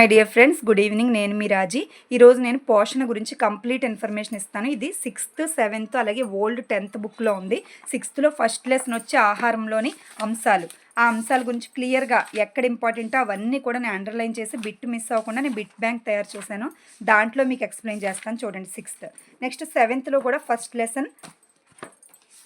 My dear friends good evening నేను మీ రాజీ. ఈరోజు నేను పోషణ గురించి కంప్లీట్ ఇన్ఫర్మేషన్ ఇస్తాను. ఇది సిక్స్త్ సెవెంత్ అలాగే ఓల్డ్ టెన్త్ బుక్లో ఉంది. సిక్స్త్లో ఫస్ట్ లెసన్ వచ్చి ఆహారంలోని అంశాలు. ఆ అంశాల గురించి క్లియర్గా ఎక్కడ ఇంపార్టెంటో అవన్నీ కూడా నేను అండర్లైన్ చేసి బిట్ మిస్ అవ్వకుండా నేను బిట్ బ్యాంక్ తయారు చేశాను. దాంట్లో మీకు ఎక్స్ప్లెయిన్ చేస్తాను. చూడండి సిక్స్త్ నెక్స్ట్ సెవెంత్లో కూడా ఫస్ట్ లెసన్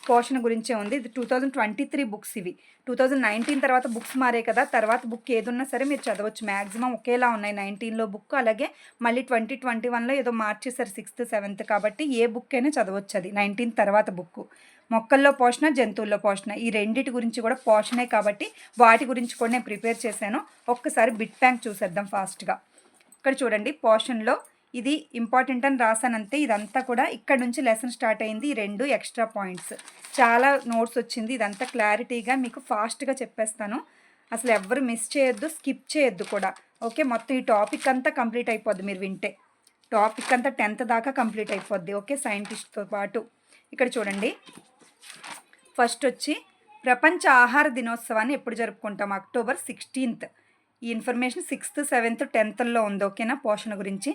పోషణ గురించే ఉంది. ఇది two thousand twenty three books ఇవి. టూ థౌజండ్ నైన్టీన్ తర్వాత బుక్స్ మారే కదా. తర్వాత బుక్ ఏదున్నా సరే మీరు చదవచ్చు. మ్యాక్సిమం ఒకేలా ఉన్నాయి. నైన్టీన్లో బుక్ అలాగే మళ్ళీ ట్వంటీ ట్వంటీ వన్లో ఏదో మార్చేశారు సిక్స్త్ సెవెంత్ కాబట్టి ఏ బుక్ అయినా చదవచ్చు అది. నైన్టీన్ తర్వాత బుక్ మొక్కల్లో పోషణ జంతువుల్లో పోషణ. ఈ రెండిటి గురించి కూడా పోషణే కాబట్టి వాటి గురించి కూడా నేను ప్రిపేర్ చేశాను. ఒక్కసారి బిట్ బ్యాంక్ చూసేద్దాం ఫాస్ట్గా. ఇక్కడ చూడండి పోషన్లో ఇది ఇంపార్టెంట్ అని రాసానంతే ఇదంతా కూడా ఇక్కడ నుంచి లెసన్ స్టార్ట్ అయింది ఈ రెండు ఎక్స్ట్రా పాయింట్స్ చాలా నోట్స్ వచ్చింది ఇదంతా క్లారిటీగా మీకు ఫాస్ట్గా చెప్పేస్తాను. అసలు ఎవ్వరు మిస్ చేయొద్దు స్కిప్ చేయొద్దు కూడా. ఓకే మొత్తం ఈ టాపిక్ అంతా కంప్లీట్ అయిపోద్ది మీరు వింటే. టాపిక్ అంతా టెన్త్ దాకా కంప్లీట్ అయిపోద్ది. ఓకే సైంటిస్ట్తో పాటు. ఇక్కడ చూడండి. ఫస్ట్ వచ్చి ప్రపంచ ఆహార దినోత్సవాన్ని ఎప్పుడు జరుపుకుంటాం? అక్టోబర్ సిక్స్టీన్త్ ఈ ఇన్ఫర్మేషన్ సిక్స్త్ సెవెంత్ టెన్త్లో ఉంది. ఓకేనా పోషణ గురించి.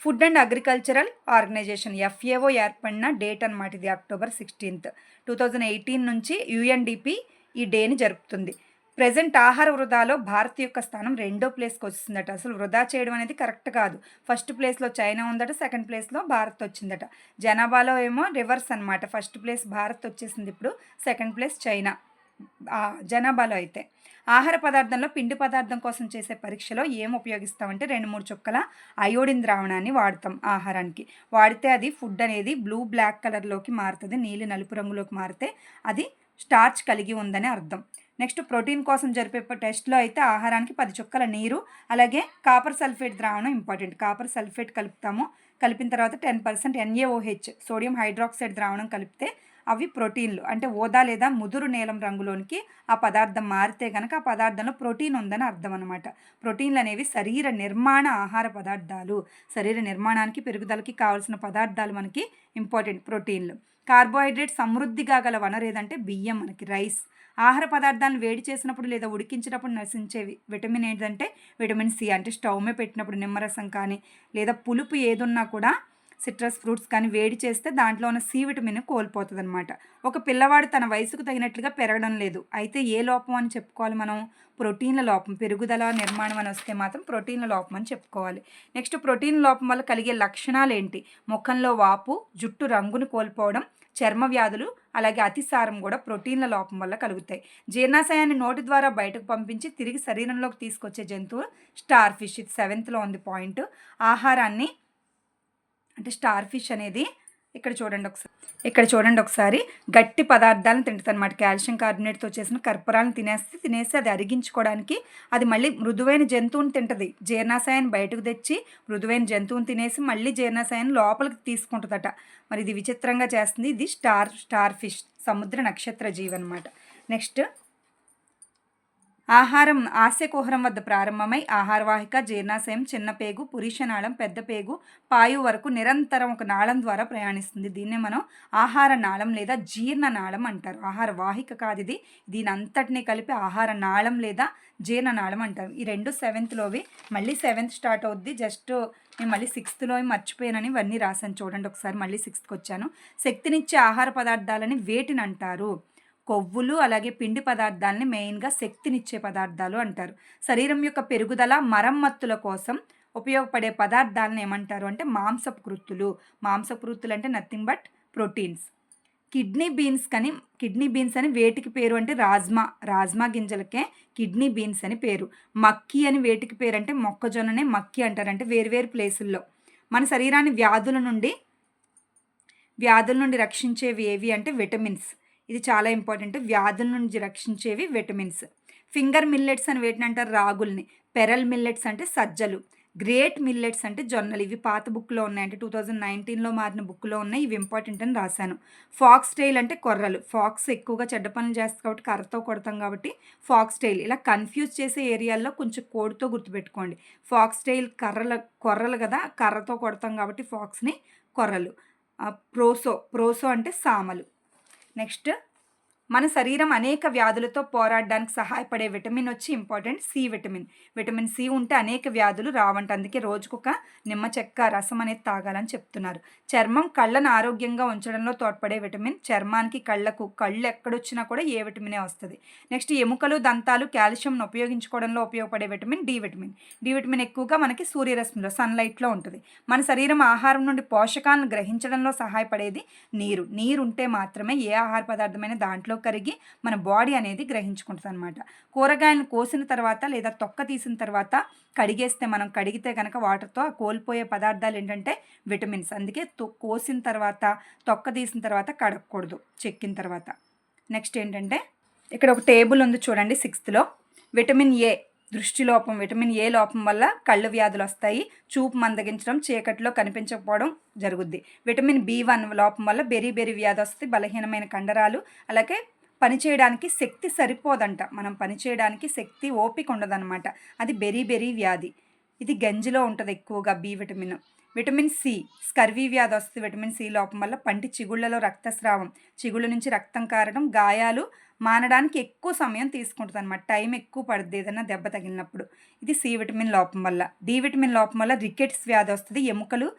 Food and agricultural organization FAO ఏర్పడిన డేట్ అనమాట ఇది October sixteenth. Two thousand eighteen నుంచి యుఎన్డిపి ఈ డేని జరుపుతుంది. ప్రజెంట్ ఆహార వృధాలో భారత్ యొక్క స్థానం రెండో ప్లేస్కి వచ్చిందట అసలు వృధా చేయడం అనేది కరెక్ట్ కాదు. ఫస్ట్ ప్లేస్లో చైనా ఉందట సెకండ్ ప్లేస్లో భారత్ వచ్చిందట. జనాభాలో ఏమో రివర్స్ అనమాట ఫస్ట్ ప్లేస్ భారత్ వచ్చేసింది ఇప్పుడు సెకండ్ ప్లేస్ చైనా. జనాభాలో అయితే. ఆహార పదార్థంలో పిండి పదార్థం కోసం చేసే పరీక్షలో ఏం ఉపయోగిస్తామంటే రెండు మూడు చుక్కల అయోడిన్ ద్రావణాన్ని వాడతాం ఆహారానికి. వాడితే అది ఫుడ్ అనేది బ్లూ బ్లాక్ కలర్లోకి మారుతుంది నీలి నలుపు రంగులోకి మారితే అది స్టార్చ్ కలిగి ఉందని అర్థం. నెక్స్ట్ ప్రోటీన్ కోసం జరిపే టెస్ట్లో అయితే ఆహారానికి పది చుక్కల నీరు అలాగే కాపర్ సల్ఫేట్ ద్రావణం ఇంపార్టెంట్. కాపర్ సల్ఫేట్ కలుపుతాము. కలిపిన తర్వాత ten percent N A O H sodium hydroxide ద్రావణం కలిపితే అవి ప్రోటీన్లు. అంటే ఓదా లేదా ముదురు నీలం రంగులోనికి ఆ పదార్థం మారితే కనుక ఆ పదార్థంలో ప్రోటీన్ ఉందని అర్థం అనమాట ప్రోటీన్లు అనేవి శరీర నిర్మాణ ఆహార పదార్థాలు. శరీర నిర్మాణానికి పెరుగుదలకి కావాల్సిన పదార్థాలు మనకి ఇంపార్టెంట్ ప్రోటీన్లు. కార్బోహైడ్రేట్ సమృద్ధిగా గల వనరు ఏదంటే బియ్యం మనకి రైస్. ఆహార పదార్థాలను వేడి చేసినప్పుడు లేదా ఉడికించినప్పుడు నశించే విటమిన్ ఏంటంటే విటమిన్ సి అంటే స్టవ్ మీద పెట్టినప్పుడు నిమ్మరసం కానీ లేదా పులుపు ఏదున్నా కూడా సిట్రస్ ఫ్రూట్స్ కానీ వేడి చేస్తే దాంట్లో ఉన్న సి విటమిన్ కోల్పోతుంది అనమాట ఒక పిల్లవాడు తన వయసుకు తగినట్లుగా పెరగడం లేదు. అయితే ఏ లోపం అని చెప్పుకోవాలి మనం? ప్రోటీన్ల లోపం పెరుగుదల నిర్మాణం అని వస్తే మాత్రం ప్రోటీన్ల లోపం అని చెప్పుకోవాలి. నెక్స్ట్ ప్రోటీన్ లోపం వల్ల కలిగే లక్షణాలు ఏంటి ముఖంలో వాపు జుట్టు రంగును కోల్పోవడం చర్మ వ్యాధులు అలాగే అతిసారం కూడా ప్రోటీన్ల లోపం వల్ల కలుగుతాయి. జీర్ణాశయాన్ని నోటి ద్వారా బయటకు పంపించి తిరిగి శరీరంలోకి తీసుకొచ్చే జంతువు స్టార్ ఫిష్ ఇది సెవెంత్లో ఉంది పాయింట్. ఆహారాన్ని అంటే స్టార్ ఫిష్ అనేది ఇక్కడ చూడండి ఒకసారి ఇక్కడ చూడండి ఒకసారి. గట్టి పదార్థాలను తింటుంది అనమాట కాల్షియం కార్బోనేట్తో చేసిన కర్పూరాలను తినేస్తే తినేసి అది అరిగించుకోవడానికి అది మళ్ళీ మృదువైన జంతువుని తింటుంది. జీర్ణాశయాన్ని బయటకు తెచ్చి మృదువైన జంతువుని తినేసి మళ్ళీ జీర్ణాశయాన్ని లోపలికి తీసుకుంటుందట. మరి ఇది విచిత్రంగా చేస్తుంది. ఇది స్టార్ స్టార్ ఫిష్ సముద్ర నక్షత్ర జీవి అనమాట నెక్స్ట్ ఆహారం ఆస్యకుహరం వద్ద ప్రారంభమై ఆహారవాహిక జీర్ణాశయం చిన్న పేగు పురుష నాళం పెద్ద పేగు పాయు వరకు నిరంతరం ఒక నాళం ద్వారా ప్రయాణిస్తుంది. దీన్నే మనం ఆహార నాళం లేదా జీర్ణ నాళం అంటారు. ఆహార వాహిక కాదు ఇది. దీని అంతటినీ కలిపి ఆహార నాళం లేదా జీర్ణ నాళం అంటారు. ఈ రెండు సెవెంత్లోవి మళ్ళీ సెవెంత్ స్టార్ట్ అవుద్ది. జస్ట్ నేను మళ్ళీ సిక్స్త్లో మర్చిపోయానని ఇవన్నీ రాశాను. చూడండి ఒకసారి మళ్ళీ సిక్స్త్కి వచ్చాను శక్తినిచ్చే ఆహార పదార్థాలని వేటిని అంటారు? కొవ్వులు అలాగే పిండి పదార్థాలని మెయిన్గా శక్తినిచ్చే పదార్థాలు అంటారు. శరీరం యొక్క పెరుగుదల మరమ్మత్తుల కోసం ఉపయోగపడే పదార్థాలను ఏమంటారు అంటే మాంసపు కృత్తులు. మాంసపు కృత్తులు అంటే nothing but proteins kidney beans కని కిడ్నీ బీన్స్ అని వేటికి పేరు అంటే రాజ్మా రాజ్మా గింజలకే కిడ్నీ బీన్స్ అని పేరు. మక్కి అని వేటికి పేరు అంటే మొక్కజొన్ననే మక్కి అంటారు అంటే వేరు ప్లేసుల్లో. మన శరీరాన్ని వ్యాధుల నుండి వ్యాధుల నుండి రక్షించేవి ఏవి అంటే విటమిన్స్. ఇది చాలా ఇంపార్టెంట్. వ్యాధుల నుంచి రక్షించేవి విటమిన్స్. ఫింగర్ మిల్లెట్స్ అని వేటిని అంటారు రాగుల్ని. పెరల్ మిల్లెట్స్ అంటే సజ్జలు. గ్రేట్ మిల్లెట్స్ అంటే జొన్నలు. ఇవి పాత బుక్లో ఉన్నాయి. అంటే టూ థౌజండ్ నైన్టీన్లో మారిన బుక్లో ఉన్నాయి. ఇవి ఇంపార్టెంట్ అని రాశాను. ఫాక్స్ టైల్ అంటే కొర్రలు. ఫాక్స్ ఎక్కువగా చెడ్డ పనులు చేస్తుంది కాబట్టి కర్రతో కొడతాం కాబట్టి ఫాక్స్ టైల్ ఇలా కన్ఫ్యూజ్ చేసే ఏరియాల్లో కొంచెం కోడ్తో గుర్తుపెట్టుకోండి. ఫాక్స్ టైల్ కర్రల కొర్రలు కదా? కర్రతో కొడతాం కాబట్టి ఫాక్స్ని కొర్రలు. ప్రోసో. ప్రోసో అంటే సామలు. నెక్స్ట్ మన శరీరం అనేక వ్యాధులతో పోరాడడానికి సహాయపడే విటమిన్ వచ్చి important C vitamin. Vitamin C ఉంటే అనేక వ్యాధులు రావంట. అందుకే రోజుకొక నిమ్మ చెక్క రసం అనేది తాగాలని చెప్తున్నారు. చర్మం కళ్ళను ఆరోగ్యంగా ఉంచడంలో తోడ్పడే విటమిన్. చర్మానికి కళ్ళకు కళ్ళు ఎక్కడొచ్చినా కూడా ఏ విటమినే వస్తుంది. నెక్స్ట్ ఎముకలు దంతాలు కాల్షియంను ఉపయోగించుకోవడంలో ఉపయోగపడే vitamin D vitamin. D vitamin ఎక్కువగా మనకి సూర్యరశ్మిలో సన్లైట్లో ఉంటుంది. మన శరీరం ఆహారం నుండి పోషకాలను గ్రహించడంలో సహాయపడేది నీరు. నీరు ఉంటే మాత్రమే ఏ ఆహార పదార్థమైన దాంట్లో కరిగి మన బాడీ అనేది గ్రహించుకుంటుంది అనమాట కూరగాయలను కోసిన తర్వాత లేదా తొక్క తీసిన తర్వాత కడిగేస్తే మనం కడిగితే కనుక వాటర్తో ఆ కోల్పోయే పదార్థాలు ఏంటంటే విటమిన్స్. అందుకే తొ- కోసిన తర్వాత తొక్క తీసిన తర్వాత కడగకూడదు చెక్కిన తర్వాత. నెక్స్ట్ ఏంటంటే ఇక్కడ ఒక టేబుల్ ఉంది చూడండి సిక్స్త్లో విటమిన్ ఏ దృష్టి లోపం విటమిన్ ఏ లోపం వల్ల కళ్ళు వ్యాధులు వస్తాయి. చూపు మందగించడం చీకట్లో కనిపించకపోవడం జరుగుద్ది. విటమిన్ బి వన్ లోపం వల్ల బెరీ బెరీ వ్యాధి వస్తుంది బలహీనమైన కండరాలు. అలాగే పనిచేయడానికి శక్తి సరిపోదంట. మనం పనిచేయడానికి శక్తి ఓపిక ఉండదన్నమాట. అది బెరీ బెరీ వ్యాధి. ఇది గంజిలో ఉంటుంది ఎక్కువగా B vitamin. Vitamin C scurvy వ్యాధి వస్తుంది విటమిన్ సి లోపం వల్ల. పంటి చిగుళ్ళలో రక్తస్రావం. చిగుళ్ళ నుంచి రక్తం కారడం గాయాలు మానడానికి ఎక్కువ సమయం తీసుకుంటుంది అనమాట టైం ఎక్కువ పడుతుంది ఏదైనా దెబ్బ తగిలినప్పుడు. ఇది సి విటమిన్ లోపం వల్ల. డి విటమిన్ లోపం వల్ల రికెట్స్ వ్యాధి వస్తుంది. ఎముకలు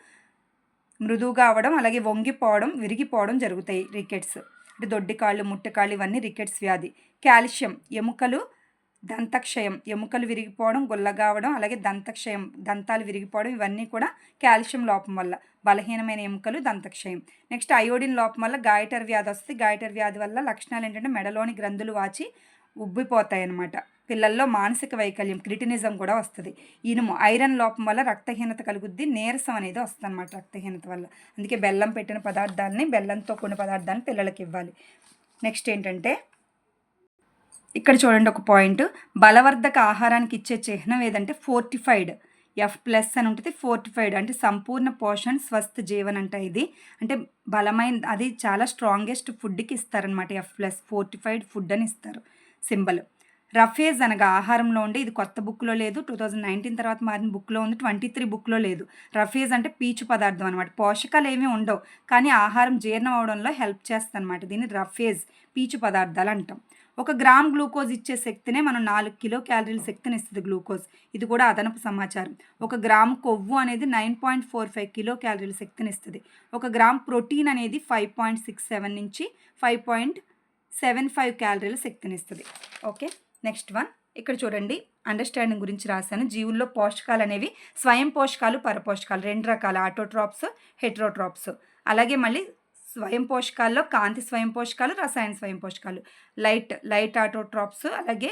మృదువుగా అవ్వడం అలాగే వంగిపోవడం విరిగిపోవడం జరుగుతాయి రికెట్స్. అంటే దొడ్డికాళ్ళు ముట్టకాళ్ళు ఇవన్నీ రికెట్స్ వ్యాధి. కాల్షియం ఎముకలు దంతక్షయం ఎముకలు విరిగిపోవడం గుల్లగావడం అలాగే దంతక్షయం దంతాలు విరిగిపోవడం ఇవన్నీ కూడా కాల్షియం లోపం వల్ల బలహీనమైన ఎముకలు దంతక్షయం. నెక్స్ట్ అయోడిన్ లోపం వల్ల గాయటర్ వ్యాధి వస్తుంది. గాయటర్ వ్యాధి వల్ల లక్షణాలు ఏంటంటే మెడలోని గ్రంథులు వాచి ఉబ్బిపోతాయి అన్నమాట పిల్లల్లో మానసిక వైకల్యం క్రిటినిజం కూడా వస్తుంది. ఇనుము ఐరన్ లోపం వల్ల రక్తహీనత కలుగుద్ది నీరసం అనేది వస్తుంది అనమాట రక్తహీనత వల్ల. అందుకే బెల్లం పెట్టిన పదార్థాలని బెల్లంతో కొన్ని పదార్థాలను పిల్లలకి ఇవ్వాలి. నెక్స్ట్ ఏంటంటే ఇక్కడ చూడండి ఒక పాయింట్. బలవర్ధక ఆహారానికి ఇచ్చే చిహ్నం ఏదంటే ఫోర్టిఫైడ్. ఎఫ్ ప్లస్ అని ఉంటుంది ఫోర్టిఫైడ్. అంటే సంపూర్ణ పోషణ్ స్వస్థ జీవన్ అంట ఇది. అంటే బలమైన అది చాలా స్ట్రాంగెస్ట్ ఫుడ్కి ఇస్తారనమాట ఎఫ్ ప్లస్ ఫోర్టిఫైడ్ ఫుడ్ అని ఇస్తారు. సింబల్ రఫేజ్ అనగా ఆహారంలో ఉండే ఇది కొత్త బుక్లో లేదు. టూ థౌజండ్ నైన్టీన్ తర్వాత మారిన బుక్లో ఉంది ట్వంటీ త్రీ బుక్లో లేదు. రఫేజ్ అంటే పీచు పదార్థం అనమాట పోషకాలు ఏమీ ఉండవు. కానీ ఆహారం జీర్ణం అవడంలో హెల్ప్ చేస్తుంది అనమాట దీన్ని రఫేజ్ పీచు పదార్థాలు అంటాం. ఒక గ్రామ్ గ్లూకోజ్ ఇచ్చే శక్తినే మనం నాలుగు కిలో క్యాలరీల శక్తిని ఇస్తుంది గ్లూకోజ్. ఇది కూడా అదనపు సమాచారం. ఒక గ్రామ్ కొవ్వు అనేది nine point four five kilo క్యాలరీల శక్తిని ఇస్తుంది. ఒక గ్రామ్ ప్రోటీన్ అనేది ఫైవ్ పాయింట్ సిక్స్ సెవెన్ నుంచి ఫైవ్ పాయింట్ సెవెన్ ఫైవ్ క్యాలరీల శక్తిని ఇస్తుంది. Okay next one. ఇక్కడ చూడండి అండర్స్టాండింగ్ గురించి రాశాను. జీవుల్లో పోషకాలు అనేవి స్వయం పోషకాలు పరపోషకాలు రెండు రకాల ఆటోట్రాప్స్ హెట్రోట్రాప్స్. అలాగే మళ్ళీ స్వయం పోషకాల్లో కాంతి స్వయం పోషకాలు రసాయన స్వయం పోషకాలు. లైట్ లైట్ ఆటోట్రాప్స్ అలాగే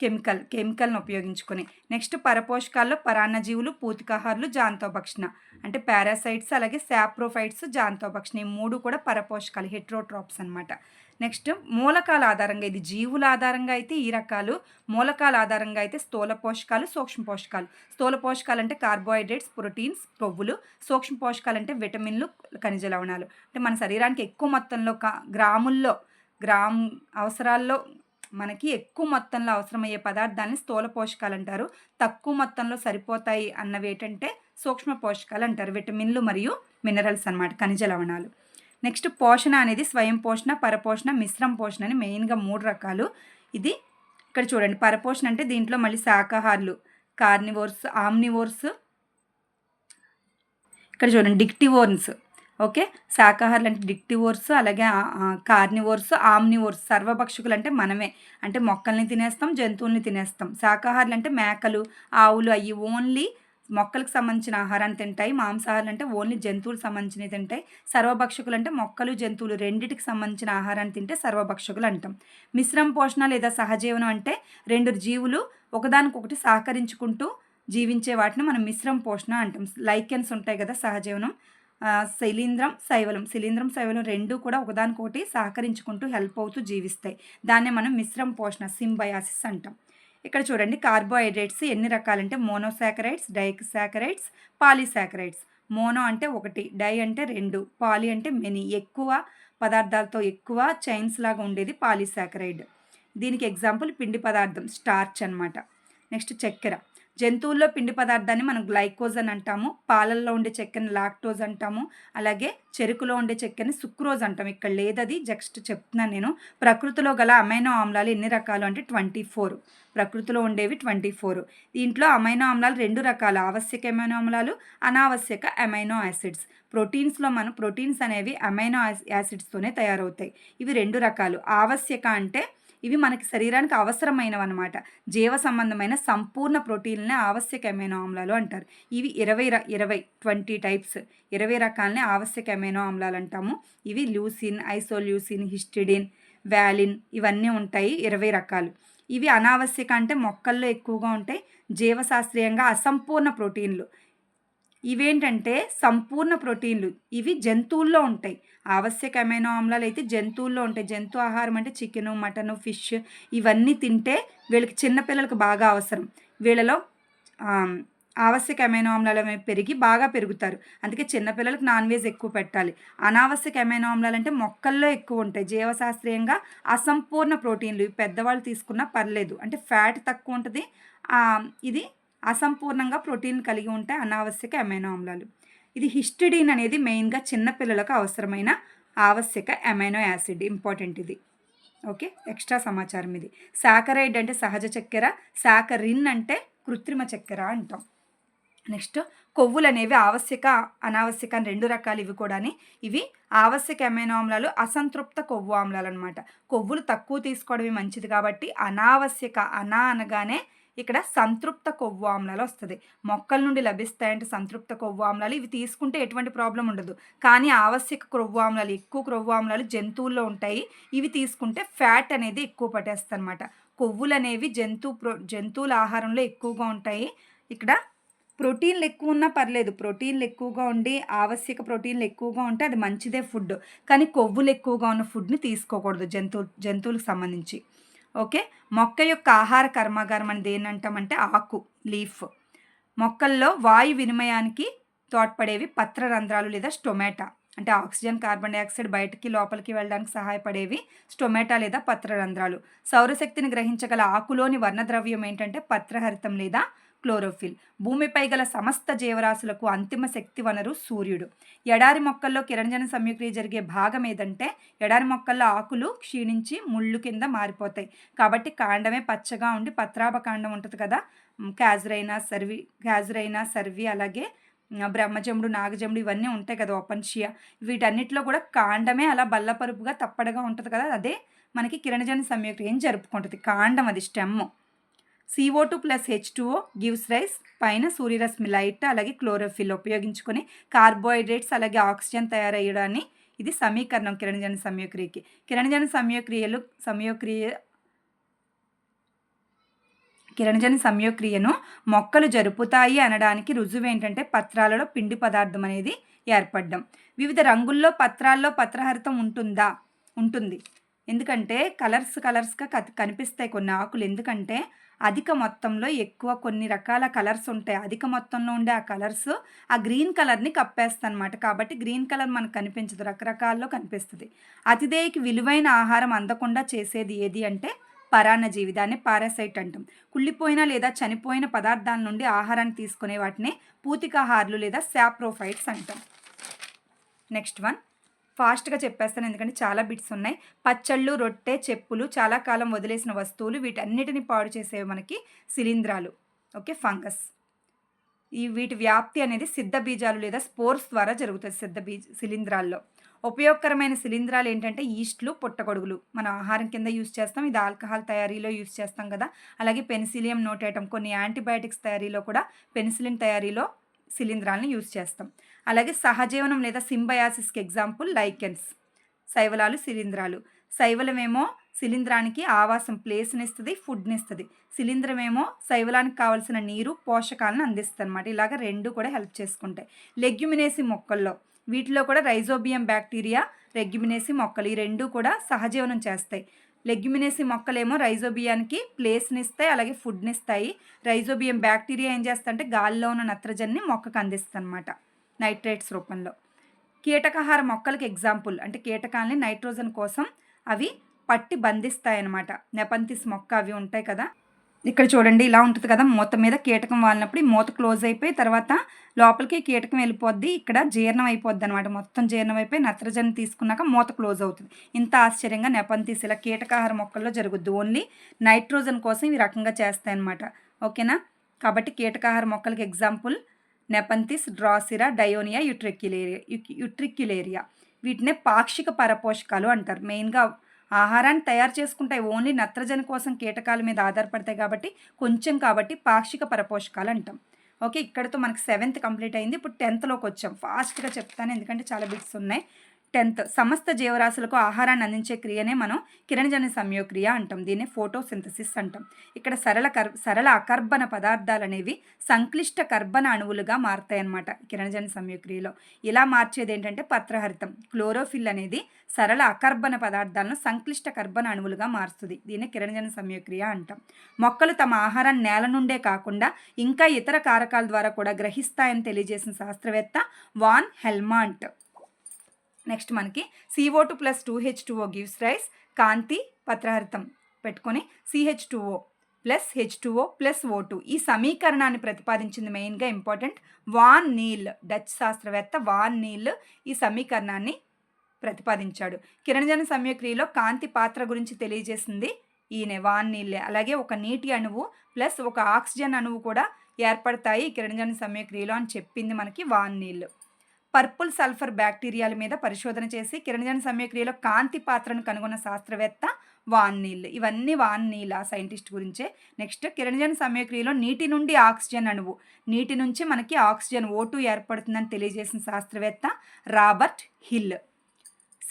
కెమికల్ కెమికల్ని ఉపయోగించుకొని. నెక్స్ట్ పరపోషకాల్లో పరాన్నజీవులు పూతికాహారులు జాంతోభక్షణ అంటే పారాసైట్స్ అలాగే శాప్రోఫైట్స్ జాంతోభక్షణ ఈ మూడు కూడా పరపోషకాలు హెట్రోట్రాప్స్ అనమాట నెక్స్ట్ మూలకాల ఆధారంగా ఇది జీవుల ఆధారంగా అయితే ఈ రకాలు మూలకాల ఆధారంగా అయితే స్థూల పోషకాలు సూక్ష్మ పోషకాలు. స్థూల పోషకాలు అంటే కార్బోహైడ్రేట్స్ ప్రోటీన్స్ కొవ్వులు సూక్ష్మ పోషకాలు అంటే విటమిన్లు ఖనిజ లవణాలు. అంటే మన శరీరానికి ఎక్కువ మొత్తంలో కా గ్రాముల్లో గ్రామ్ అవసరాల్లో మనకి ఎక్కువ మొత్తంలో అవసరమయ్యే పదార్థాలని స్థూల పోషకాలు అంటారు. తక్కువ మొత్తంలో సరిపోతాయి అన్నవి ఏంటంటే సూక్ష్మ పోషకాలు అంటారు. విటమిన్లు మరియు మినరల్స్ అన్నమాట ఖనిజ లవణాలు. నెక్స్ట్ పోషణ అనేది స్వయం పోషణ పరపోషణ మిశ్రం పోషణ అని మెయిన్గా మూడు రకాలు. ఇది ఇక్కడ చూడండి. పరపోషణ అంటే దీంట్లో మళ్ళీ శాకాహారులు కార్నివోర్స్ ఆమ్నివోర్స్. ఇక్కడ చూడండి. డిక్టివోర్న్స్. ఓకే? శాకాహారులు అంటే డిక్టివోర్స్ అలాగే కార్నివోర్స్ ఆమ్నివోర్స్. సర్వభక్షకులు అంటే మనమే. అంటే మొక్కల్ని తినేస్తాం జంతువుల్ని తినేస్తాం. శాకాహారులు అంటే మేకలు ఆవులు అవి ఓన్లీ మొక్కలకు సంబంధించిన ఆహారాన్ని తింటాయి. మాంసాహారాలు అంటే ఓన్లీ జంతువులకు సంబంధించినవి తింటాయి. సర్వభక్షకులు అంటే మొక్కలు జంతువులు రెండిటికి సంబంధించిన ఆహారాన్ని తింటే సర్వభక్షకులు అంటాం. మిశ్రమ పోషణ లేదా సహజీవనం అంటే రెండు జీవులు ఒకదానికొకటి సహకరించుకుంటూ జీవించే వాటిని మనం మిశ్రమ పోషణ అంటాం. లైకెన్స్ ఉంటాయి కదా సహజీవనం. శిలీంద్రం శైవలం. శిలీంద్రం శైవలం రెండు కూడా ఒకదానికొకటి సహకరించుకుంటూ హెల్ప్ అవుతూ జీవిస్తాయి. దాన్నే మనం మిశ్రమ పోషణ సింబయాసిస్ అంటాం. ఇక్కడ చూడండి కార్బోహైడ్రేట్స్ ఎన్ని రకాలంటే మోనోసాకరైడ్స్ డైసాకరైడ్స్ పాలీసాకరైడ్స్. మోనో అంటే ఒకటి డై అంటే రెండు పాలి అంటే మెనీ. ఎక్కువ పదార్థాలతో ఎక్కువ చైన్స్ లాగా ఉండేది పాలీసాకరైడ్. దీనికి ఎగ్జాంపుల్ పిండి పదార్థం స్టార్చ్ అన్నమాట. నెక్స్ట్ చక్కెర. జంతువుల్లో పిండి పదార్థాన్ని మనం గ్లైకోజ్ అని అంటాము పాలల్లో ఉండే చెక్కని లాక్టోజ్ అంటాము అలాగే చెరుకులో ఉండే చెక్కని సుక్రోజ్ అంటాం. ఇక్కడ లేదది జస్ట్ చెప్తున్నాను నేను. ప్రకృతిలో గల అమైనో ఆమ్లాలు ఎన్ని రకాలు అంటే ట్వంటీ ఫోర్. ప్రకృతిలో ఉండేవి ట్వంటీ ఫోర్. దీంట్లో అమైనో ఆమ్లాలు రెండు రకాలు ఆవశ్యక అమైనో ఆమ్లాలు అనావశ్యక అమైనో యాసిడ్స్. ప్రోటీన్స్లో మనం ప్రోటీన్స్ అనేవి అమైనో యాసిడ్స్తోనే తయారవుతాయి. ఇవి రెండు రకాలు. ఆవశ్యక అంటే ఇవి మనకి శరీరానికి అవసరమైనవి అనమాట జీవ సంబంధమైన సంపూర్ణ ప్రోటీన్లనే ఆవశ్యక అమైనో ఆమ్లాలు అంటారు. ఇవి ఇరవై ర ఇరవై ట్వంటీ టైప్స్ ఇరవై రకాలనే ఆవశ్యక అమైనో ఆమ్లాలు అంటాము. ఇవి ల్యూసిన్ ఐసోల్యూసిన్ హిస్టిడిన్ వ్యాలిన్ ఇవన్నీ ఉంటాయి ఇరవై రకాలు. ఇవి అనావశ్యక అంటే మొక్కల్లో ఎక్కువగా ఉంటాయి. జీవశాస్త్రీయంగా అసంపూర్ణ ప్రోటీన్లు. ఇవేంటంటే సంపూర్ణ ప్రోటీన్లు. ఇవి జంతువుల్లో ఉంటాయి. ఆవశ్యక అమైనో ఆమ్లాలు అయితే జంతువుల్లో ఉంటాయి. జంతు ఆహారం అంటే చికెను మటను ఫిష్ ఇవన్నీ తింటే వీళ్ళకి చిన్నపిల్లలకు బాగా అవసరం. వీళ్ళలో ఆవశ్యక అమైనో ఆమ్లాలు పెరిగి బాగా పెరుగుతారు. అందుకే చిన్నపిల్లలకు నాన్ వెజ్ ఎక్కువ పెట్టాలి. అనావశ్యక అమైనో ఆమ్లాలు అంటే మొక్కల్లో ఎక్కువ ఉంటాయి. జీవశాస్త్రీయంగా అసంపూర్ణ ప్రోటీన్లు. పెద్దవాళ్ళు తీసుకున్నా పర్లేదు. అంటే ఫ్యాట్ తక్కువ ఉంటుంది. ఇది అసంపూర్ణంగా ప్రోటీన్ కలిగి ఉంటే అనావశ్యక అమైనో ఆమ్లాలు. ఇది హిస్టిడిన్ అనేది మెయిన్గా చిన్నపిల్లలకు అవసరమైన ఆవశ్యక అమైనో యాసిడ్. ఇంపార్టెంట్ ఇది. ఓకే? ఎక్స్ట్రా సమాచారం ఇది. సాకరైడ్ అంటే సహజ చక్కెర సాకరిన్ అంటే కృత్రిమ చక్కెర అంటాం. నెక్స్ట్ కొవ్వులు అనేవి ఆవశ్యక అనావశ్యక అని రెండు రకాలు ఇవి కూడా ఇవి ఆవశ్యక అమైనో ఆమ్లాలు అసంతృప్త కొవ్వు ఆమ్లాలు అనమాట కొవ్వులు తక్కువ తీసుకోవడమే మంచిది కాబట్టి అనావశ్యక అనా అనగానే ఇక్కడ సంతృప్త కొవ్వు ఆమ్లాలు వస్తుంది. మొక్కల నుండి లభిస్తాయంటే సంతృప్త కొవ్వు ఆమ్లాలు. ఇవి తీసుకుంటే ఎటువంటి ప్రాబ్లం ఉండదు. కానీ ఆవశ్యక క్రొవ్వు ఆమ్లాలు ఎక్కువ క్రొవ్వు ఆమ్లాలు జంతువుల్లో ఉంటాయి. ఇవి తీసుకుంటే ఫ్యాట్ అనేది ఎక్కువ పట్టేస్తుంది అనమాట కొవ్వులు అనేవి జంతు ప్రో జంతువుల ఆహారంలో ఎక్కువగా ఉంటాయి. ఇక్కడ ప్రోటీన్లు ఎక్కువ ఉన్నా పర్లేదు. ప్రోటీన్లు ఎక్కువగా ఉండి ఆవశ్యక ప్రోటీన్లు ఎక్కువగా ఉంటే అది మంచిదే ఫుడ్. కానీ కొవ్వులు ఎక్కువగా ఉన్న ఫుడ్ని తీసుకోకూడదు జంతువు జంతువులకు సంబంధించి. ఓకే? మొక్క యొక్క ఆహార కర్మాగారం అనేది ఏంటంటామంటే ఆకు లీఫ్. మొక్కల్లో వాయు వినిమయానికి తోడ్పడేవి పత్ర రంధ్రాలు లేదా స్టొమాటా. అంటే ఆక్సిజన్ కార్బన్ డైఆక్సైడ్ బయటికి లోపలికి వెళ్ళడానికి సహాయపడేవి స్టొమాటా లేదా పత్ర రంధ్రాలు సౌరశక్తిని గ్రహించగల ఆకులోని వర్ణద్రవ్యం ఏంటంటే పత్రహరితం లేదా క్లోరోఫిల్. భూమిపై గల సమస్త జీవరాశులకు అంతిమ శక్తి వనరు సూర్యుడు. ఎడారి మొక్కల్లో కిరణజన సంయుక్రియ జరిగే భాగం ఏదంటే ఎడారి మొక్కల్లో ఆకులు క్షీణించి ముళ్ళు కింద మారిపోతాయి. కాబట్టి కాండమే పచ్చగా ఉండి పత్రాభ కాండం ఉంటుంది కదా? క్యాజరైనా సర్వి క్యాజరైనా సర్వి అలాగే బ్రహ్మజముడు నాగజముడు ఇవన్నీ ఉంటాయి కదా ఓపన్షియా వీటన్నిటిలో కూడా కాండమే అలా బల్లపరుపుగా తప్పడగా ఉంటుంది కదా? అదే మనకి కిరణజన సంయుక్రియం జరుపుకుంటుంది? కాండం అది stem C O two plus H two O gives rise పైన సూర్యరశ్మి లైట్ అలాగే క్లోరోఫిల్ ఉపయోగించుకొని కార్బోహైడ్రేట్స్ అలాగే ఆక్సిజన్ తయారయ్యడాన్ని ఇది సమీకరణం కిరణజన సమయక్రియకి కిరణజన సమయక్రియలు సమయక్రియ కిరణజన సమయక్రియను మొక్కలు జరుపుతాయి అనడానికి రుజువు ఏంటంటే పత్రాలలో పిండి పదార్థం అనేది ఏర్పడడం. వివిధ రంగుల్లో పత్రాల్లో పత్రహరితం ఉంటుందా? ఉంటుంది. ఎందుకంటే కలర్స్ కలర్స్గా కనిపిస్తాయి కొన్ని ఆకులు. ఎందుకంటే అధిక మొత్తంలో ఎక్కువ కొన్ని రకాల కలర్స్ ఉంటాయి. అధిక మొత్తంలో ఉండే ఆ కలర్స్ ఆ గ్రీన్ కలర్ని కప్పేస్తానమాట కాబట్టి గ్రీన్ కలర్ మనకు కనిపించదు. రకరకాల్లో కనిపిస్తుంది. అతిథేయకి విలువైన ఆహారం అందకుండా చేసేది ఏది అంటే పరాన్నజీవి. దాన్ని పారాసైట్ అంటాం. కుళ్ళిపోయిన లేదా చనిపోయిన పదార్థాల నుండి ఆహారాన్ని తీసుకునే వాటిని పూతికాహారులు లేదా శాప్రోఫైట్స్ అంటాం. Next one. ఫాస్ట్గా చెప్పేస్తాను. ఎందుకంటే చాలా బిట్స్ ఉన్నాయి. పచ్చళ్ళు రొట్టె చెప్పులు చాలా కాలం వదిలేసిన వస్తువులు వీటన్నిటిని పాడు చేసేవి మనకి శిలీంధ్రాలు. ఓకే? ఫంగస్. ఈ వీటి వ్యాప్తి అనేది సిద్ధ బీజాలు లేదా స్పోర్స్ ద్వారా జరుగుతుంది సిద్ధ బీజ శిలీంధ్రాల్లో. ఉపయోగకరమైన శిలీంధ్రాలు ఏంటంటే ఈస్ట్లు పుట్టగొడుగులు. మన ఆహారం కింద యూస్ చేస్తాం. ఇది ఆల్కహాల్ తయారీలో యూస్ చేస్తాం కదా. అలాగే పెన్సిలియం నోటేటం కొన్ని యాంటీబయాటిక్స్ తయారీలో కూడా పెన్సిలిన్ తయారీలో శిలీంధ్రాలను యూజ్ చేస్తాం. అలాగే సహజీవనం లేదా సింబయాసిస్కి ఎగ్జాంపుల్ లైకెన్స్. శైవలాలు శిలీంధ్రాలు. శైవలమేమో శిలీంధ్రానికి ఆవాసం ప్లేస్ని ఇస్తుంది ఫుడ్ని ఇస్తుంది శిలీంధ్రమేమో శైవలానికి కావాల్సిన నీరు పోషకాలను అందిస్తుంది అనమాట ఇలాగ రెండు కూడా హెల్ప్ చేసుకుంటాయి. లెగ్యుమినేసి మొక్కల్లో వీటిలో కూడా రైజోబియం బ్యాక్టీరియా రెగ్యుమినేసి మొక్కలు ఈ రెండు కూడా సహజీవనం చేస్తాయి. లెగ్యుమినేసి మొక్కలేమో రైజోబియానికి ప్లేస్ని ఇస్తాయి అలాగే ఫుడ్ని ఇస్తాయి రైజోబియం బ్యాక్టీరియా ఏం చేస్తుంటే గాలిలో ఉన్న నత్రజన్ని మొక్కకు అందిస్తుంది అనమాట నైట్రేట్స్ రూపంలో. కీటకాహార మొక్కలకి ఎగ్జాంపుల్ అంటే కీటకాలని నైట్రోజన్ కోసం అవి పట్టి బంధిస్తాయన్నమాట. నెపంతిస్ మొక్క అవి ఉంటాయి కదా. ఇక్కడ చూడండి ఇలా ఉంటుంది కదా. మూత మీద కీటకం వాలినప్పుడు ఈ మూత క్లోజ్ అయిపోయి తర్వాత లోపలికి కీటకం వెళ్ళిపోద్ది. ఇక్కడ జీర్ణం అయిపోద్ది అనమాట మొత్తం జీర్ణం అయిపోయి నత్రజని తీసుకున్నాక మూత క్లోజ్ అవుతుంది. ఇంత ఆశ్చర్యంగా నెపంతీస్ ఇలా కీటకాహార మొక్కల్లో జరుగుద్ది. ఓన్లీ నైట్రోజన్ కోసం ఈ రకంగా చేస్తాయి అనమాట ఓకేనా? కాబట్టి కీటకాహార మొక్కలకి ఎగ్జాంపుల్ నెపంతిస్ డ్రాసిరా డయోనియా యుట్రిక్యులేరియా యుట్రిక్యులేరియా. వీటినే పాక్షిక పరపోషకాలు అంటారు. మెయిన్గా ఆహారాన్ని తయారు చేసుకుంటాయి. ఓన్లీ నత్రజని కోసం కీటకాల మీద ఆధారపడతాయి కాబట్టి కొంచెం కాబట్టి పాక్షిక పరపోషకాలు అంటాం. ఓకే ఇక్కడతో మనకి సెవెంత్ కంప్లీట్ అయింది. ఇప్పుడు టెన్త్లోకి వచ్చాం ఫాస్ట్గా చెప్తాను ఎందుకంటే చాలా బిట్స్ ఉన్నాయి. టెన్త్ సమస్త జీవరాశులకు ఆహారాన్ని అందించే క్రియనే మనం కిరణజన్య సంయోక్రియ అంటాం. దీన్ని ఫోటోసింథసిస్ అంటాం. ఇక్కడ సరళ కర్ సరళ అకర్బన పదార్థాలు అనేవి సంక్లిష్ట కర్బన అణువులుగా మారుతాయన్నమాట కిరణజన్య సంయోక్రియలో. ఇలా మార్చేది ఏంటంటే పత్రహరితం. క్లోరోఫిల్ అనేది సరళ అకర్బన పదార్థాలను సంక్లిష్ట కర్బన అణువులుగా మారుస్తుంది. దీన్ని కిరణజన్య సంయోక్రియ అంటాం. మొక్కలు తమ ఆహారాన్ని నేల నుండే కాకుండా ఇంకా ఇతర కారకాల ద్వారా కూడా గ్రహిస్తాయని తెలియజేసిన శాస్త్రవేత్త వాన్ హెల్మాంట్. నెక్స్ట్ మనకి C O two plus two H two O gives rise కాంతి పత్రహరితం పెట్టుకొని C H two O plus H two O plus O two ఈ సమీకరణాన్ని ప్రతిపాదించింది మెయిన్గా ఇంపార్టెంట్ వాన్ నీల్ డచ్ శాస్త్రవేత్త వాన్ నీల్ ఈ సమీకరణాన్ని ప్రతిపాదించాడు. కిరణజన సమయక్రియలో కాంతి పాత్ర గురించి తెలియజేసింది ఈయన వాన్ నీళ్ళే అలాగే ఒక నీటి అణువు ప్లస్ ఒక ఆక్సిజన్ అణువు కూడా ఏర్పడతాయి కిరణజన సమయక్రియలో అని చెప్పింది మనకి వాన్ నీళ్ళు పర్పుల్ సల్ఫర్ బ్యాక్టీరియాల మీద పరిశోధన చేసి కిరణజన సమయక్రియలో కాంతి పాత్రను కనుగొన్న శాస్త్రవేత్త వాన్ నీల్. ఇవన్నీ వాన్ నీల్ ఆ సైంటిస్ట్ గురించే. నెక్స్ట్ కిరణజన సమయక్రియలో నీటి నుండి ఆక్సిజన్ అణువు. నీటి నుంచి మనకి ఆక్సిజన్ ఓటు ఏర్పడుతుందని తెలియజేసిన శాస్త్రవేత్త Robert Hill.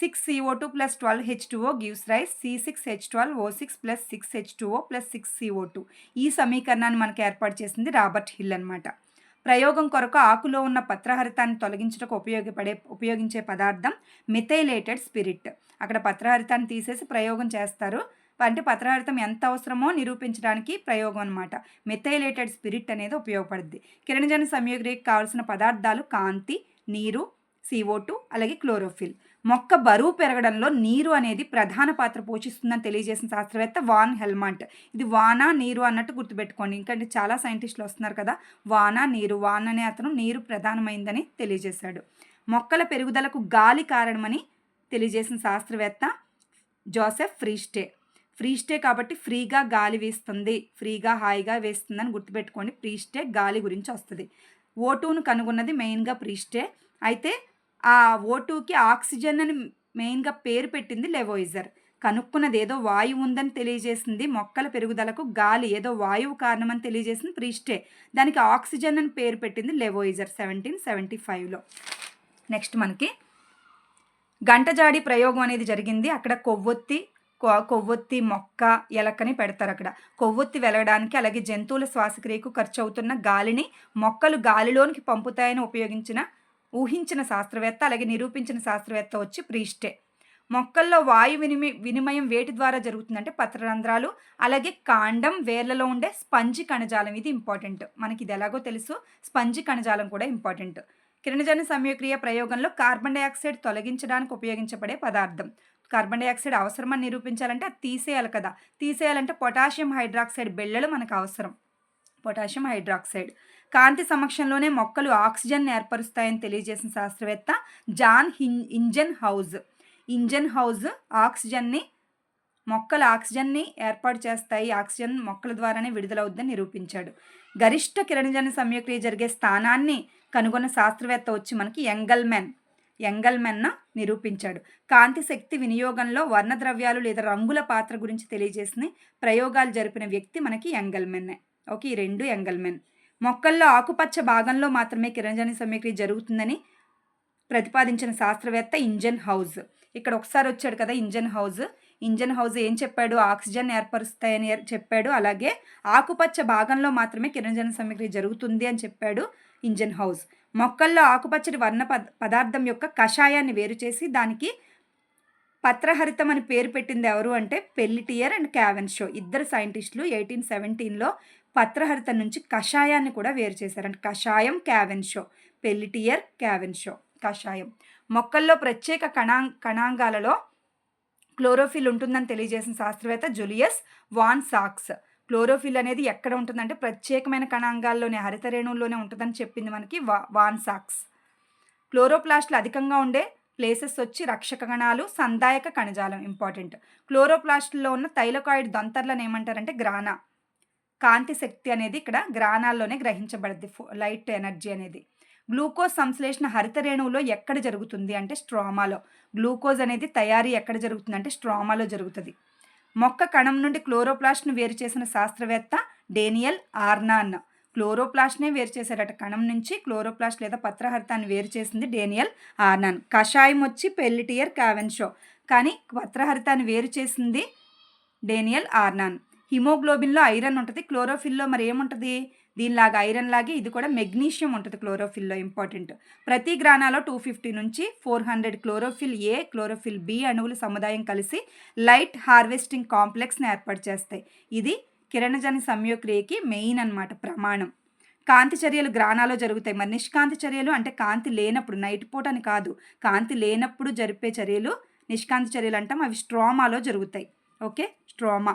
Six C O two plus twelve H two O gives rise. C six H twelve O six plus six H two O plus six C O two. ఈ సమీకరణాన్ని మనకి ఏర్పాటు చేసింది Robert hill అనమాట ప్రయోగం కొరకు ఆకులో ఉన్న పత్రహరితాన్ని తొలగించటకు ఉపయోగపడే ఉపయోగించే పదార్థం మిథైలేటెడ్ స్పిరిట్. అక్కడ పత్రహరితాన్ని తీసేసి ప్రయోగం చేస్తారు. అంటే పత్రహరితం ఎంత అవసరమో నిరూపించడానికి ప్రయోగం అనమాట మిథైలేటెడ్ స్పిరిట్ అనేది ఉపయోగపడుద్ది. కిరణజన సంయోగికి కావాల్సిన పదార్థాలు కాంతి నీరు సిఓ టూ అలాగే క్లోరోఫిల్ మొక్క బరువు పెరగడంలో నీరు అనేది ప్రధాన పాత్ర పోషిస్తుందని తెలియజేసిన శాస్త్రవేత్త వాన్ హెల్మాంట్. ఇది వాన నీరు అన్నట్టు గుర్తుపెట్టుకోండి. ఎందుకంటే చాలా సైంటిస్టులు వస్తున్నారు కదా వాన నీరు. వాన్ అనే అతను నీరు ప్రధానమైందని తెలియజేశాడు. మొక్కల పెరుగుదలకు గాలి కారణమని తెలియజేసిన శాస్త్రవేత్త జోసెఫ్ ఫ్రీస్టే. ఫ్రీస్టే కాబట్టి ఫ్రీగా గాలి వేస్తుంది. ఫ్రీగా హాయిగా వేస్తుందని గుర్తుపెట్టుకోండి. ఫ్రీస్టే గాలి గురించి వస్తుంది. ఓటూను కనుగొన్నది మెయిన్గా ఫ్రీస్టే. అయితే ఆ ఓటూకి ఆక్సిజన్ అని మెయిన్గా పేరు పెట్టింది లెవోయిజర్. కనుక్కున్నది ఏదో వాయువు ఉందని తెలియజేసింది మొక్కల పెరుగుదలకు గాలి ఏదో వాయువు కారణమని తెలియజేసింది ప్రీస్టే దానికి ఆక్సిజన్ అని పేరు పెట్టింది లెవోయిజర్ సెవెంటీన్ సెవెంటీ ఫైవ్లో. నెక్స్ట్ మనకి గంటజాడి ప్రయోగం అనేది జరిగింది. అక్కడ కొవ్వొత్తి కొవ్వొత్తి మొక్క ఎలకని పెడతారు అక్కడ. కొవ్వొత్తి వెలగడానికి అలాగే జంతువుల శ్వాసక్రియకు ఖర్చు అవుతున్న గాలిని మొక్కలు గాలిలోనికి పంపుతాయని ఉపయోగించిన ఊహించిన శాస్త్రవేత్త అలాగే నిరూపించిన శాస్త్రవేత్త వచ్చి ప్రీస్టే. మొక్కల్లో వాయు వినిమి వినిమయం వేటి ద్వారా జరుగుతుందంటే పత్రరంధ్రాలు అలాగే కాండం వేర్లలో ఉండే స్పంజి కణజాలం. ఇది ఇంపార్టెంట్. మనకి ఇది ఎలాగో తెలుసు. స్పంజి కణజాలం కూడా ఇంపార్టెంట్. కిరణజన సమయక్రియ ప్రయోగంలో కార్బన్ డైఆక్సైడ్ తొలగించడానికి ఉపయోగించబడే పదార్థం. కార్బన్ డైఆక్సైడ్ అవసరమని నిరూపించాలంటే అది తీసేయాలి కదా. తీసేయాలంటే పొటాషియం హైడ్రాక్సైడ్ బెళ్ళలు మనకు అవసరం. Potassium hydroxide. కాంతి సమక్షంలోనే మొక్కలు ఆక్సిజన్ ఏర్పరుస్తాయని తెలియజేసిన శాస్త్రవేత్త జాన్ హిన్ ఇంజన్ హౌజ్. ఇంజన్ హౌజ్ ఆక్సిజన్ని మొక్కలు ఆక్సిజన్ని ఏర్పాటు చేస్తాయి. ఆక్సిజన్ మొక్కల ద్వారానే విడుదలవుద్దని నిరూపించాడు. గరిష్ట కిరణజన సంయోక్రియ జరిగే స్థానాన్ని కనుగొన్న శాస్త్రవేత్త వచ్చి మనకి ఎంగల్మెన్ ఎంగల్మెన్న నిరూపించాడు. కాంతి శక్తి వినియోగంలో వర్ణద్రవ్యాలు లేదా రంగుల పాత్ర గురించి తెలియజేసిన ప్రయోగాలు జరిపిన వ్యక్తి మనకి ఎంగల్మెన్నే ఓకే ఈ రెండు ఎంగల్మెన్ మొక్కల్లో ఆకుపచ్చ భాగంలో మాత్రమే కిరణజన సమీక్రియ జరుగుతుందని ప్రతిపాదించిన శాస్త్రవేత్త ఇంజన్ హౌజ్. ఇక్కడ ఒకసారి వచ్చాడు కదా ఇంజన్ హౌజ్. ఇంజన్ హౌజ్ ఏం చెప్పాడు? ఆక్సిజన్ ఏర్పరుస్తాయని చెప్పాడు. అలాగే ఆకుపచ్చ భాగంలో మాత్రమే కిరణజన సమీక్రియ జరుగుతుంది అని చెప్పాడు ఇంజన్ హౌస్ మొక్కల్లో ఆకుపచ్చటి వర్ణ పదార్థం యొక్క కషాయాన్ని వేరు చేసి దానికి పత్రహరితం అని పేరు పెట్టింది ఎవరు అంటే పెల్లిటియర్ అండ్ క్యావెన్ షో ఇద్దరు సైంటిస్టులు ఎయిటీన్ సెవెంటీన్లో పత్రహరిత నుంచి కషాయాన్ని కూడా వేరు చేశారు కషాయం క్యావెన్ షో పెల్లిటియర్ క్యావెన్ షో కషాయం. మొక్కల్లో ప్రత్యేక కణా కణాంగాలలో క్లోరోఫిల్ ఉంటుందని తెలియజేసిన శాస్త్రవేత్త జులియస్ వాన్ సాక్స్. క్లోరోఫిల్ అనేది ఎక్కడ ఉంటుందంటే ప్రత్యేకమైన కణాంగాల్లోనే హరిత రేణువుల్లోనే ఉంటుందని చెప్పింది మనకి వా వాన్ సాక్స్. క్లోరోప్లాస్ట్లు అధికంగా ఉండే ప్లేసెస్ వచ్చి రక్షక కణాలు సందాయక కణజాలం ఇంపార్టెంట్. క్లోరోప్లాస్ట్లో ఉన్న తైలకాయిడ్ దంతర్లను ఏమంటారంటే గ్రానా. కాంతి శక్తి అనేది ఇక్కడ గ్రానాల్లోనే గ్రహించబడుద్ది. లైట్ ఎనర్జీ అనేది. గ్లూకోజ్ సంశ్లేషణ హరిత రేణువులో ఎక్కడ జరుగుతుంది అంటే స్ట్రామాలో. గ్లూకోజ్ అనేది తయారీ ఎక్కడ జరుగుతుంది అంటే స్ట్రామాలో జరుగుతుంది. మొక్క కణం నుండి క్లోరోప్లాస్ట్ను వేరు చేసిన శాస్త్రవేత్త డేనియల్ ఆర్నాన్. క్లోరోప్లాస్ట్నే వేరు చేశారట. కణం నుంచి క్లోరోప్లాస్ట్ లేదా పత్రహరితాన్ని వేరు చేసింది డేనియల్ ఆర్నాన్. కషాయం వచ్చి పెల్లిటియర్ క్యావెన్షో కానీ పత్రహరితాన్ని వేరు చేసింది డేనియల్ ఆర్నాన్. హిమోగ్లోబిన్లో ఐరన్ ఉంటుంది క్లోరోఫిల్లో మరి ఏముంటుంది? దీనిలాగా ఐరన్ లాగే ఇది కూడా మెగ్నీషియం ఉంటుంది క్లోరోఫిల్లో ఇంపార్టెంట్. ప్రతి గ్రానాలో టూ ఫిఫ్టీ నుంచి four hundred chlorophyll A chlorophyll B అణువుల సముదాయం కలిసి లైట్ హార్వెస్టింగ్ కాంప్లెక్స్ని ఏర్పాటు చేస్తాయి. ఇది కిరణజని సంయోక్రియకి మెయిన్ అన్నమాట ప్రమాణం. కాంతి చర్యలు గ్రానాలో జరుగుతాయి. మరి నిష్కాంతి చర్యలు అంటే కాంతి లేనప్పుడు నైట్ పూట అని కాదు కాంతి లేనప్పుడు జరిపే చర్యలు నిష్కాంతి చర్యలు అంటాం అవి స్ట్రోమాలో జరుగుతాయి. ఓకే? స్ట్రోమా.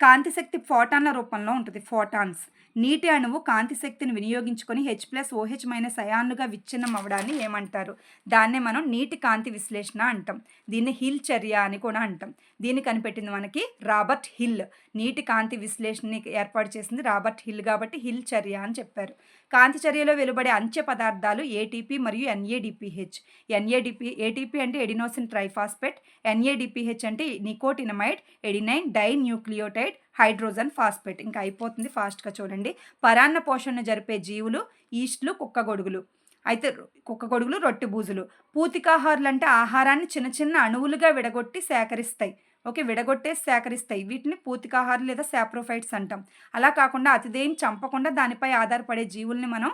కాంతి శక్తి ఫోటాన్ల రూపంలో ఉంటుంది ఫోటాన్స్. నీటి అణువు కాంతి శక్తిని వినియోగించుకొని H plus O H minus అయాన్లుగా విచ్ఛిన్నం అవ్వడాన్ని ఏమంటారు? దాన్నే మనం నీటి కాంతి విశ్లేషణ అంటాం. దీన్ని హిల్ చర్య అని కూడా అంటాం. దీన్ని కనిపెట్టింది మనకి రాబర్ట్ హిల్. నీటి కాంతి విశ్లేషణని ఏర్పాటు చేసింది రాబర్ట్ హిల్ కాబట్టి హిల్ చర్య అని చెప్పారు. కాంతి చర్యలో వెలువడే అంచె పదార్థాలు ఏటీపీ మరియు ఎన్ఏడిపిహెచ్ ఎన్ఏడిపి ఏటీపీ అంటే adenosine triphosphate N A D P H అంటే nicotinamide adenine dinucleotide hydrogen phosphate ఇంకా అయిపోతుంది ఫాస్ట్గా చూడండి. పరాన్న పోషణ జరిపే జీవులు ఈస్ట్లు కుక్కగొడుగులు. అయితే కుక్కగొడుగులు రొట్టె బూజులు. పూతికాహారులు అంటే ఆహారాన్ని చిన్న చిన్న అణువులుగా విడగొట్టి సేకరిస్తాయి. ఓకే విడగొట్టే సేకరిస్తాయి. వీటిని పూతికాహారులు లేదా సాప్రోఫైట్స్ అంటాం. అలా కాకుండా అతిదేం చంపకుండా దానిపై ఆధారపడే జీవుల్ని మనం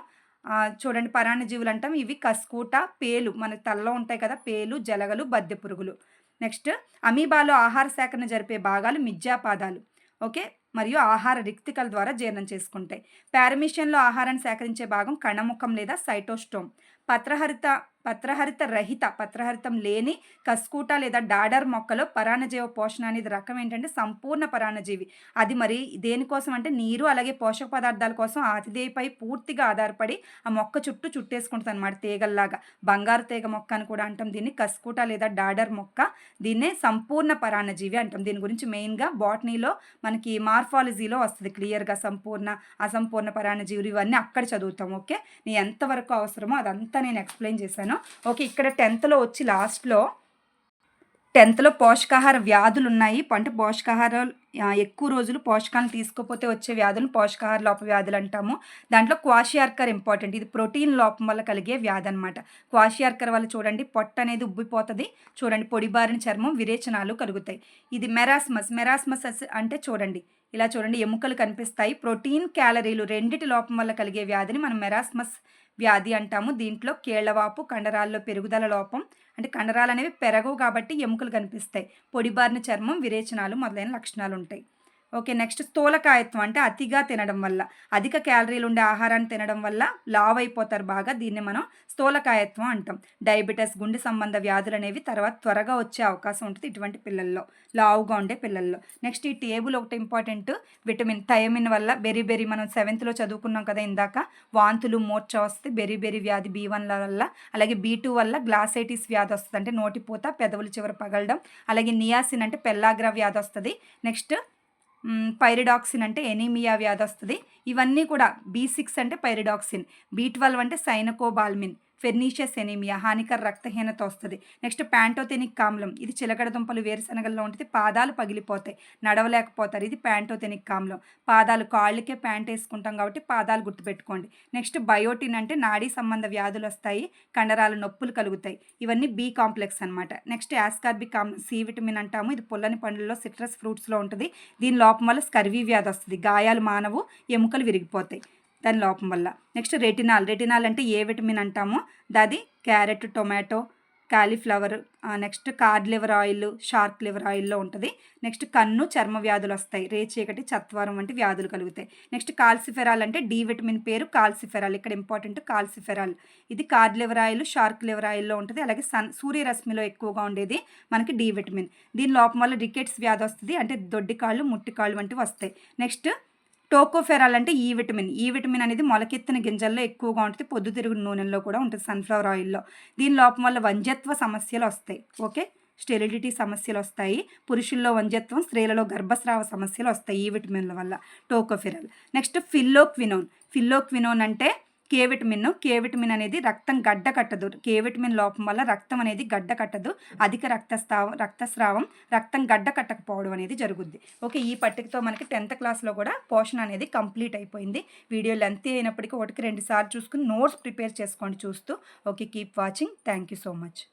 చూడండి పరాణ జీవులు అంటాం. ఇవి కస్కూట పేలు మన తలలో ఉంటాయి కదా పేలు జలగలు బద్దె పురుగులు. నెక్స్ట్ అమీబాలో ఆహార సేకరణ జరిపే భాగాలు మిథ్యాపాదాలు. ఓకే మరియు ఆహార రిక్తికల ద్వారా జీర్ణం చేసుకుంటాయి. పారమిషియన్లో ఆహారాన్ని సేకరించే భాగం కణముఖం లేదా సైటోస్టోమ్. పత్రహరిత పత్రహరిత రహిత పత్రహరితం లేని కస్కూట లేదా డాడర్ మొక్కలో పరాణజీవ పోషణ అనేది రకం ఏంటంటే సంపూర్ణ పరాణజీవి అది మరి దేనికోసం అంటే నీరు అలాగే పోషక పదార్థాల కోసం ఆతిథేయపై పూర్తిగా ఆధారపడి ఆ మొక్క చుట్టూ చుట్టేసుకుంటుంది అనమాట తీగల్లాగా. బంగారు తీగ మొక్క అని కూడా అంటాం. దీన్ని కస్కూట లేదా డాడర్ మొక్క. దీన్నే సంపూర్ణ పరాణజీవి అంటాం. దీని గురించి మెయిన్గా బాటనీలో మనకి మార్ఫాలజీలో వస్తుంది. క్లియర్గా సంపూర్ణ అసంపూర్ణ పరాణజీవులు ఇవన్నీ అక్కడ చదువుతాం. ఓకే? నీ ఎంతవరకు అవసరమో అదంతా నేను ఎక్స్ప్లెయిన్ చేశాను. ఓకే ఇక్కడ టెన్త్లో వచ్చి లాస్ట్లో టెన్త్లో పోషకాహార వ్యాధులు ఉన్నాయి పంట పోషకాహారాలు ఎక్కువ రోజులు పోషకాలను తీసుకోకపోతే వచ్చే వ్యాధులను పోషకాహార లోప వ్యాధులు అంటాము. దాంట్లో క్వాషియార్కర్ ఇంపార్టెంట్ ఇది ప్రోటీన్ లోపం వల్ల కలిగే వ్యాధి అనమాట క్వాషియార్కర్ వల్ల చూడండి పొట్ట అనేది ఉబ్బిపోతుంది. చూడండి పొడిబారిన చర్మం విరేచనాలు కలుగుతాయి. ఇది మెరాస్మస్. మెరాస్మస్ అంటే చూడండి. ఇలా చూడండి ఎముకలు కనిపిస్తాయి. ప్రోటీన్ క్యాలరీలు రెండిటి లోపం వల్ల కలిగే వ్యాధిని మనం మెరాస్మస్ వ్యాధి అంటాము. దీంట్లో కేళ్ళవాపు కండరాల్లో పెరుగుదల లోపం అంటే కండరాలు అనేవి పెరగవు కాబట్టి ఎముకలు కనిపిస్తాయి. పొడిబారిన చర్మం విరేచనాలు మొదలైన లక్షణాలు ఉంటాయి ఓకే నెక్స్ట్ స్థూలకాయత్వం అంటే అతిగా తినడం వల్ల అధిక క్యాలరీలు ఉండే ఆహారాన్ని తినడం వల్ల లావ్ అయిపోతారు బాగా. దీన్ని మనం స్థూలకాయత్వం అంటాం. డయాబెటీస్ గుండె సంబంధ వ్యాధులు అనేవి తర్వాత త్వరగా వచ్చే అవకాశం ఉంటుంది ఇటువంటి పిల్లల్లో లావుగా ఉండే పిల్లల్లో. నెక్స్ట్ ఈ టేబుల్ ఒకటి ఇంపార్టెంట్. విటమిన్ థయమిన్ వల్ల బెరీ బెరీ మనం సెవెంత్లో చదువుకున్నాం కదా ఇందాక. వాంతులు మూర్చ వస్తే బెరీ బెరీ వ్యాధి బీ వన్ల వల్ల అలాగే బీ టూ వల్ల గ్లాసైటిస్ వ్యాధి వస్తుంది. అంటే నోటిపూత పెదవులు చివర పగలడం అలాగే నియాసిన్ అంటే పెల్లాగ్రా వ్యాధి వస్తుంది. నెక్స్ట్ పైరిడాక్సిన్ అంటే ఎనీమియా వ్యాధి వస్తుంది. ఇవన్నీ కూడా బీ సిక్స్ అంటే పైరిడాక్సిన్ బీ ట్వెల్వ్ అంటే సైనకోబాల్మిన్. ఫెర్నీషియస్ ఎనీమియా హానికర రక్తహీనత వస్తుంది. నెక్స్ట్ ప్యాంటోథెనిక్ ఆమ్లం ఇది చిలకడ దుంపలు వేరుశనగల్లో ఉంటుంది పాదాలు పగిలిపోతాయి. నడవలేకపోతారు. ఇది ప్యాంటోథెనిక్ ఆమ్లం పాదాలు కాళ్ళకే ప్యాంట్ వేసుకుంటాం కాబట్టి పాదాలు గుర్తుపెట్టుకోండి. నెక్స్ట్ బయోటిన్ అంటే నాడీ సంబంధ వ్యాధులు వస్తాయి. కండరాల నొప్పులు కలుగుతాయి. ఇవన్నీ బీ కాంప్లెక్స్ అనమాట నెక్స్ట్ యాస్కార్బిక్ ఆమ్లం సి విటమిన్ అంటాము. ఇది పుల్లని పండ్లలో సిట్రస్ ఫ్రూట్స్లో ఉంటుంది. దీని లోపం వల్ల స్కర్వీ వ్యాధి వస్తుంది. గాయాలు మానవు. ఎముకలు విరిగిపోతాయి. దాని లోపం వల్ల. Next retinol. రెటినాల్ అంటే ఏ విటమిన్ అంటామో? దాది carrot tomato cauliflower next cod liver oil shark liver ఆయిల్లో ఉంటుంది. నెక్స్ట్ కన్ను చర్మ వ్యాధులు వస్తాయి. రేచీకటి చత్వరం వంటి వ్యాధులు కలుగుతాయి. నెక్స్ట్ కాల్సిఫెరాల్ అంటే డి విటమిన్ పేరు కాల్సిఫెరాల్. ఇక్కడ ఇంపార్టెంట్ కాల్సిఫెరాల్. ఇది cod liver oil shark liver ఆయిల్లో ఉంటుంది. అలాగే సన్ సూర్యరశ్మిలో ఎక్కువగా ఉండేది మనకి డి విటమిన్. దీని లోపం వల్ల రికెట్స్ వ్యాధి వస్తుంది. అంటే దొడ్డి కాళ్ళు ముట్టి కాళ్ళు వంటివి వస్తాయి. నెక్స్ట్ టోకోఫెరాల్ అంటే ఈ విటమిన్. ఈ విటమిన్ అనేది మొలకెత్తిన గింజల్లో ఎక్కువగా ఉంటుంది. పొద్దుతిరుగుడు నూనెల్లో కూడా ఉంటుంది సన్ఫ్లవర్ ఆయిల్లో. దీని లోపం వల్ల వంజత్వ సమస్యలు వస్తాయి. ఓకే? స్టెరిడిటీ సమస్యలు వస్తాయి. పురుషుల్లో వంజత్వం స్త్రీలలో గర్భస్రావ సమస్యలు వస్తాయి ఈ విటమిన్ల వల్ల. టోకోఫెరల్. Next phylloquinone. ఫిల్లోక్వినోన్ అంటే కే విటమిన్. కే విటమిన్ అనేది రక్తం గడ్డ కట్టదు. కే విటమిన్ లోపం వల్ల రక్తం అనేది గడ్డ కట్టదు. అధిక రక్తస్రావం రక్తస్రావం రక్తం గడ్డ కట్టకపోవడం అనేది జరుగుద్ది. ఓకే ఈ పట్టికతో మనకి టెన్త్ క్లాస్లో కూడా పోషణ అనేది కంప్లీట్ అయిపోయింది. వీడియో లెంత్ అయినప్పటికీ ఒకటికి రెండు సార్లు చూసుకుని నోట్స్ ప్రిపేర్ చేసుకోండి చూస్తూ. Okay keep watching. Thank you so much.